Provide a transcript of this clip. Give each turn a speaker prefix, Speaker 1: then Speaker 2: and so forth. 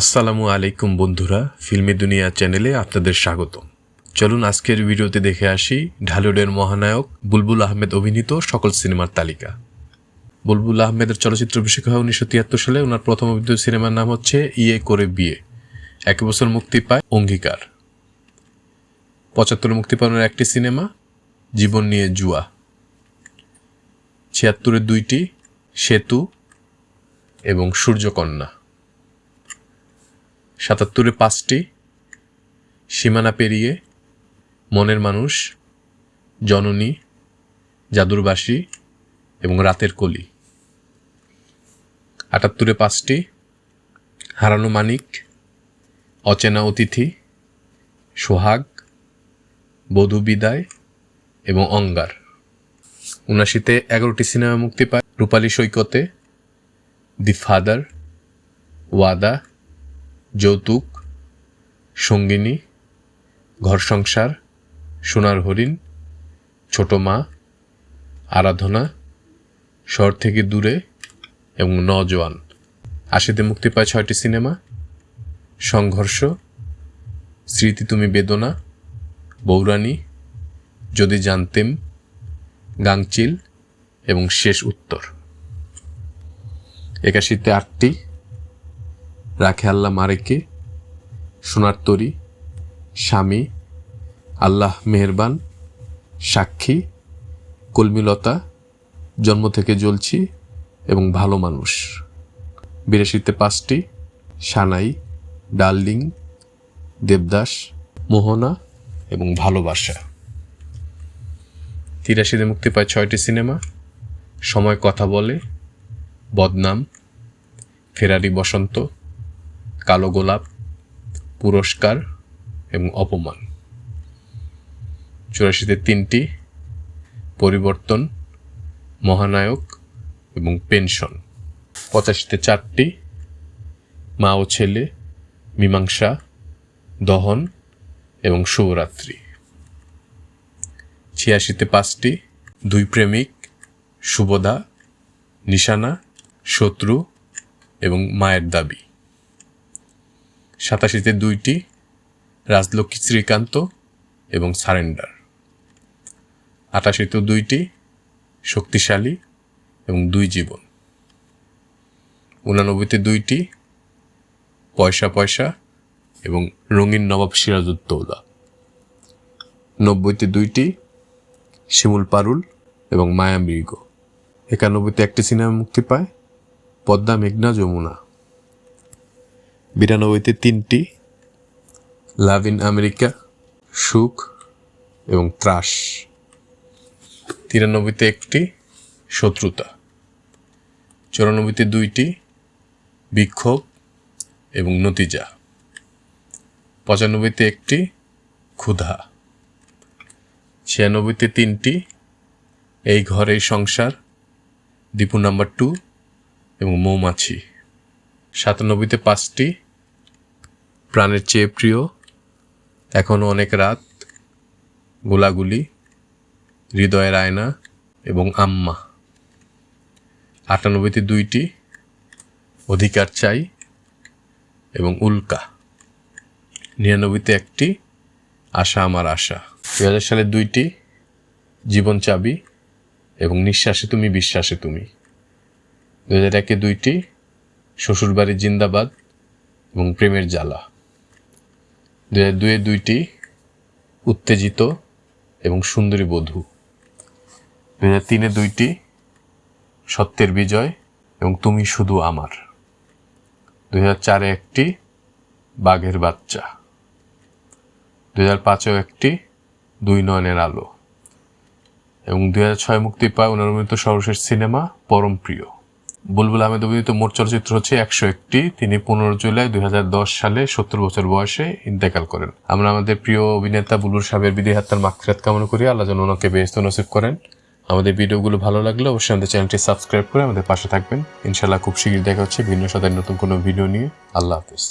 Speaker 1: আসসালামু আলাইকুম বন্ধুরা, ফিল্মি দুনিয়া চ্যানেলে আপনাদের স্বাগত চলুন আজকের ভিডিওতে দেখে আসি ঢালিউডের মহানায়ক বুলবুল আহমেদ অভিনীত সকল সিনেমার তালিকা। বুলবুল আহমেদের চলচ্চিত্র অভিষেক হয় উনিশশো তিয়াত্তর সালে, ওনার প্রথম অভিনীত সিনেমার নাম হচ্ছে ইয়ে করে বিয়ে, এক বছর মুক্তি পায় অঙ্গীকার। পঁচাত্তর মুক্তি পায় ওনার একটি সিনেমা, জীবন নিয়ে জুয়া। ছিয়াত্তরের দুইটি, সেতু এবং সূর্যকন্যা। সাতাত্তরে পাঁচটি, সীমানা পেরিয়ে মনের মানুষ, জননী, জাদুরবাসী এবং রাতের কলি। আটাত্তরে পাঁচটি, হারানো মানিক, অচেনা অতিথি, সোহাগ, বধূ বিদায় এবং অঙ্গার। উনাশিতে এগারোটি সিনেমা মুক্তি পায় রূপালী সৈকতে দি ফাদার, ওয়াদা যৌতুক, সঙ্গিনী, ঘর সংসার, সোনার হরিণ, ছোট মা, আরাধনা, শহর থেকে দূরে এবং নজওয়ান। আশিতে মুক্তি পায় ছয়টি সিনেমা, সংঘর্ষ, স্মৃতি তুমি বেদনা বৌরানী যদি জানতেম গাংচিল এবং শেষ উত্তর। একাশিতে আটটি রাখে আল্লাহ মারেকে সোনার তরি, স্বামী, আল্লাহ মেহেরবান, সাক্ষী, কলমিলতা, জন্ম থেকে জ্বলছি এবং ভালো মানুষ। বিরাশিতে পাঁচটি, সানাই, ডার্লিং, দেবদাস, মোহনা এবং ভালোবাসা। তিরাশিতে মুক্তি পায় ছয়টি সিনেমা, সময় কথা বলে, বদনাম, ফেরারি বসন্ত কালো গোলাপ, পুরস্কার এবং অপমান। চুরাশিতে তিনটি পরিবর্তন, মহানায়ক এবং পেনশন। পঁচাশিতে চারটি, মা ও ছেলে, মীমাংসা, দহন এবং শুভরাত্রি। ছিয়াশিতে পাঁচটি, দুই প্রেমিক, শুভদা, নিশানা, শত্রু এবং মায়ের দাবি। সাতাশিতে দুইটি, রাজলক্ষ্মী শ্রীকান্ত এবং সারেন্ডার। আটাশিতে দুইটি, শক্তিশালী এবং দুই জীবন। উনানব্বইতে দুইটি, পয়সা পয়সা এবং রঙিন নবাব সিরাজউদ্দৌলা। নব্বইতে দুইটি, শিমুল পারুল এবং মায়া মৃগ। একানব্বইতে একটি সিনেমা মুক্তি পায় পদ্মা মেঘনা যমুনা। বিরানব্বইতে তিনটি। লাভ ইন আমেরিকা, সুখ এবং ত্রাস। তিরানব্বইতে একটি, শত্রুতা। চুরানব্বইতে দুইটি, বিক্ষোভ এবং নতিজা। পঁচানব্বইতে একটি, ক্ষুধা। ছিয়ানব্বইতে তিনটি, এই ঘরের সংসার দীপু নাম্বার টু এবং মৌমাছি। সাতানব্বইতে পাঁচটি প্রাণের চেয়ে প্রিয়। এখনও অনেক রাত, গোলাগুলি, হৃদয়ের আয়না এবং আম্মা। আটানব্বইতে দুইটি, অধিকার চাই এবং উল্কা। নিরানব্বইতে একটি, আশা আমার আশা। দু হাজার সালে দুইটি, জীবন চাবি এবং নিঃশ্বাসে তুমি, বিশ্বাসে তুমি। দু হাজার একে দুইটি শ্বশুরবাড়ির জিন্দাবাদ এবং প্রেমের জ্বালা। দু হাজার দুয়ে দুইটি উত্তেজিত এবং সুন্দরী বধূ। দু হাজার তিনে দুইটি সত্যের বিজয় এবং তুমি শুধু আমার। দু হাজার চারে একটি বাঘের বাচ্চা। দু হাজার পাঁচেও একটি দুই নয়নের আলো। এবং দু হাজার ছয় মুক্তি পায় অনুরমিত সর্বশেষ সিনেমা পরম প্রিয়। বুলবুল আহমেদ অভিনীত মোট চলচ্চিত্র হচ্ছে একশো একটি। তিনি পনেরো জুলাই দুই হাজার দশ সালে সত্তর বছর বয়সে ইন্তেকাল করেন। আমরা আমাদের প্রিয় অভিনেতা বুলবুল সাহেবের বিধি হাত্তার মাকফিরাত কামনা করি। আল্লাহ যেন ওনাকে বেহস্ত নসিব করেন। আমাদের ভিডিওগুলো ভালো লাগলে অবশ্যই আমাদের চ্যানেলটি সাবস্ক্রাইব করে আমাদের পাশে থাকবেন। ইনশাল্লাহ খুব শীঘ্রই দেখা হচ্ছে ভিন্ন সাথে নতুন কোনো ভিডিও নিয়ে। আল্লাহ হাফিজ।